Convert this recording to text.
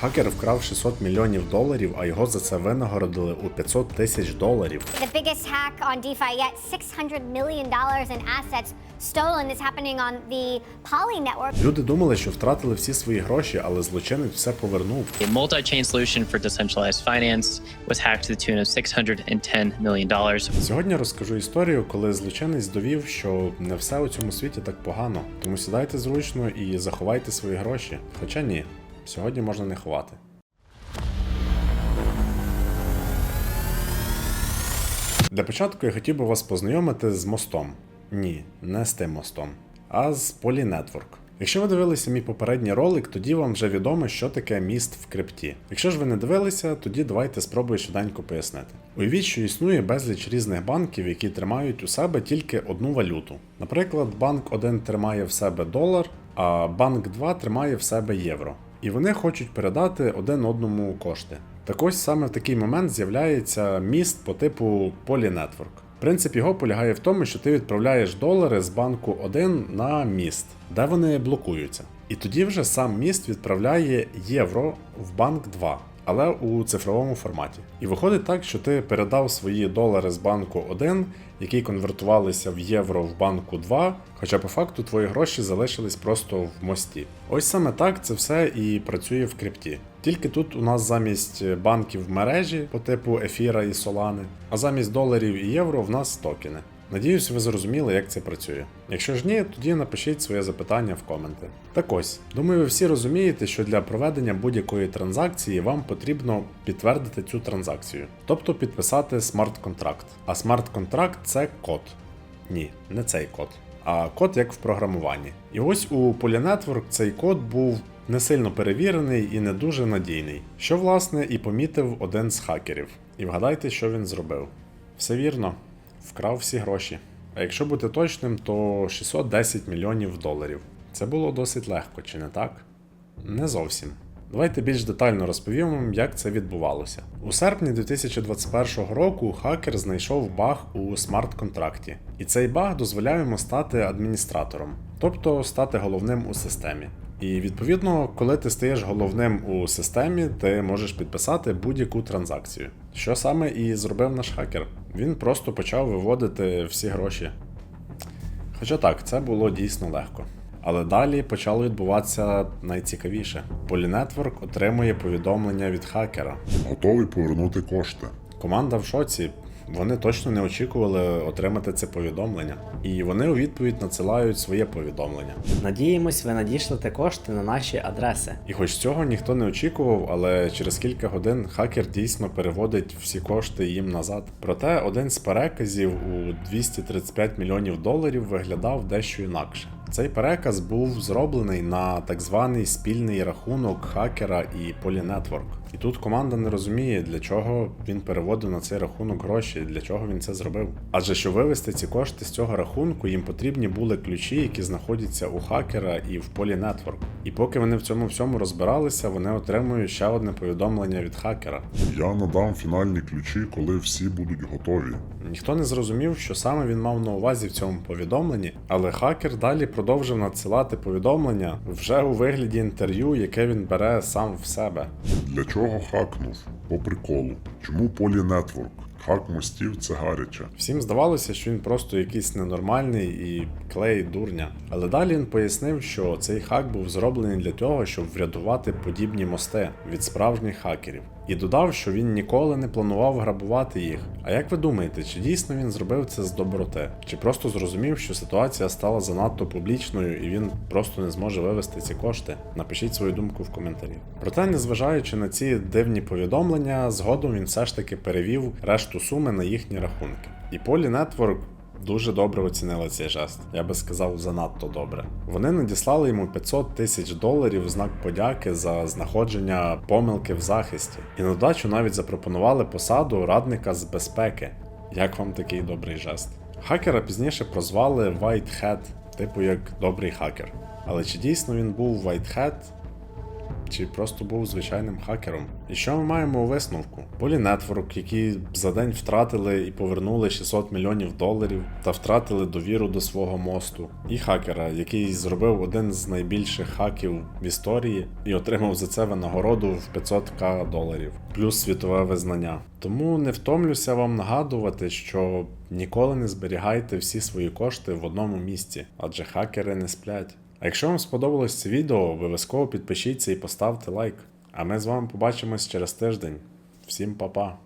Хакер вкрав 600 мільйонів доларів, а його за це винагородили у 500 тисяч доларів. The biggest hack on DeFi yet, $600 million in assets stolen is happening on the Poly network. Люди думали, що втратили всі свої гроші, але злочинець все повернув. A multi-chain solution for decentralized finance was hacked to the tune of $610 million. Сьогодні розкажу історію, коли злочинець довів, що не все у цьому світі так погано. Тому сідайте зручно і заховайте свої гроші. Хоча ні, сьогодні можна не ховати. Для початку я хотів би вас познайомити з мостом. Ні, не з тим мостом, а з Poly. Якщо ви дивилися мій попередній ролик, тоді вам вже відомо, що таке міст в крипті. Якщо ж ви не дивилися, тоді давайте спробую швиденько пояснити. Уявіть, що існує безліч різних банків, які тримають у себе тільки одну валюту. Наприклад, банк 1 тримає в себе долар, а банк 2 тримає в себе євро. І вони хочуть передати один одному кошти. Так ось саме в такий момент з'являється міст по типу Polynetwork. Принцип його полягає в тому, що ти відправляєш долари з банку 1 на міст, де вони блокуються. І тоді вже сам міст відправляє євро в банк 2, але у цифровому форматі. І виходить так, що ти передав свої долари з банку 1, які конвертувалися в євро в банку 2, хоча по факту твої гроші залишились просто в мості. Ось саме так це все і працює в крипті. Тільки тут у нас замість банків мережі по типу ефіра і солани, а замість доларів і євро в нас токени. Надіюсь, ви зрозуміли, як це працює. Якщо ж ні, тоді напишіть своє запитання в коменти. Так ось, думаю, ви всі розумієте, що для проведення будь-якої транзакції вам потрібно підтвердити цю транзакцію, тобто підписати смарт-контракт. А смарт-контракт це код. Ні, не цей код, а код як в програмуванні. І ось у Polynetwork цей код був не сильно перевірений і не дуже надійний, що власне і помітив один з хакерів. І вгадайте, що він зробив. Все вірно, вкрав всі гроші. А якщо бути точним, то 610 мільйонів доларів. Це було досить легко, чи не так? Не зовсім. Давайте більш детально розповім вам, як це відбувалося. У серпні 2021 року хакер знайшов баг у смарт-контракті, і цей баг дозволяє йому стати адміністратором, тобто стати головним у системі. І відповідно, коли ти стаєш головним у системі, ти можеш підписати будь-яку транзакцію. Що саме і зробив наш хакер? Він просто почав виводити всі гроші. Хоча так, це було дійсно легко. Але далі почало відбуватися найцікавіше. Polynetwork отримує повідомлення від хакера. Готовий повернути кошти. Команда в шоці. Вони точно не очікували отримати це повідомлення. І вони у відповідь надсилають своє повідомлення. Надіємось, ви надішлете кошти на наші адреси. І хоч цього ніхто не очікував, але через кілька годин хакер дійсно переводить всі кошти їм назад. Проте один з переказів у 235 мільйонів доларів виглядав дещо інакше. Цей переказ був зроблений на так званий спільний рахунок хакера і Polynetwork. І тут команда не розуміє, для чого він переводив на цей рахунок гроші, для чого він це зробив. Адже щоб вивести ці кошти з цього рахунку, їм потрібні були ключі, які знаходяться у хакера і в Polynetwork. І поки вони в цьому всьому розбиралися, вони отримують ще одне повідомлення від хакера. Я надам фінальні ключі, коли всі будуть готові. Ніхто не зрозумів, що саме він мав на увазі в цьому повідомленні, але хакер далі продовжив надсилати повідомлення вже у вигляді інтерв'ю, яке він бере сам в себе. Для чого хакнув? По приколу. Чому Polynetwork? Хак мостів це гаряче. Всім здавалося, що він просто якийсь ненормальний і клей дурня. Але далі він пояснив, що цей хак був зроблений для того, щоб врятувати подібні мости від справжніх хакерів. І додав, що він ніколи не планував грабувати їх. А як ви думаєте, чи дійсно він зробив це з доброти? Чи просто зрозумів, що ситуація стала занадто публічною і він просто не зможе вивести ці кошти? Напишіть свою думку в коментарі. Проте, незважаючи на ці дивні повідомлення, згодом він все ж таки перевів решту суми на їхні рахунки. І Poly Network дуже добре оцінили цей жест. Я би сказав, занадто добре. Вони надіслали йому 500 тисяч доларів в знак подяки за знаходження помилки в захисті. І на додачу навіть запропонували посаду радника з безпеки. Як вам такий добрий жест? Хакера пізніше прозвали White Hat, типу як добрий хакер. Але чи дійсно він був White Hat? Чи просто був звичайним хакером. І що ми маємо у висновку? Polynetwork, які за день втратили і повернули 600 мільйонів доларів та втратили довіру до свого мосту, і хакера, який зробив один з найбільших хаків в історії і отримав за це винагороду в 500к доларів, плюс світове визнання. Тому не втомлюся вам нагадувати, що ніколи не зберігайте всі свої кошти в одному місці, адже хакери не сплять. А якщо вам сподобалось це відео, обов'язково підпишіться і поставте лайк. А ми з вами побачимось через тиждень. Всім па-па!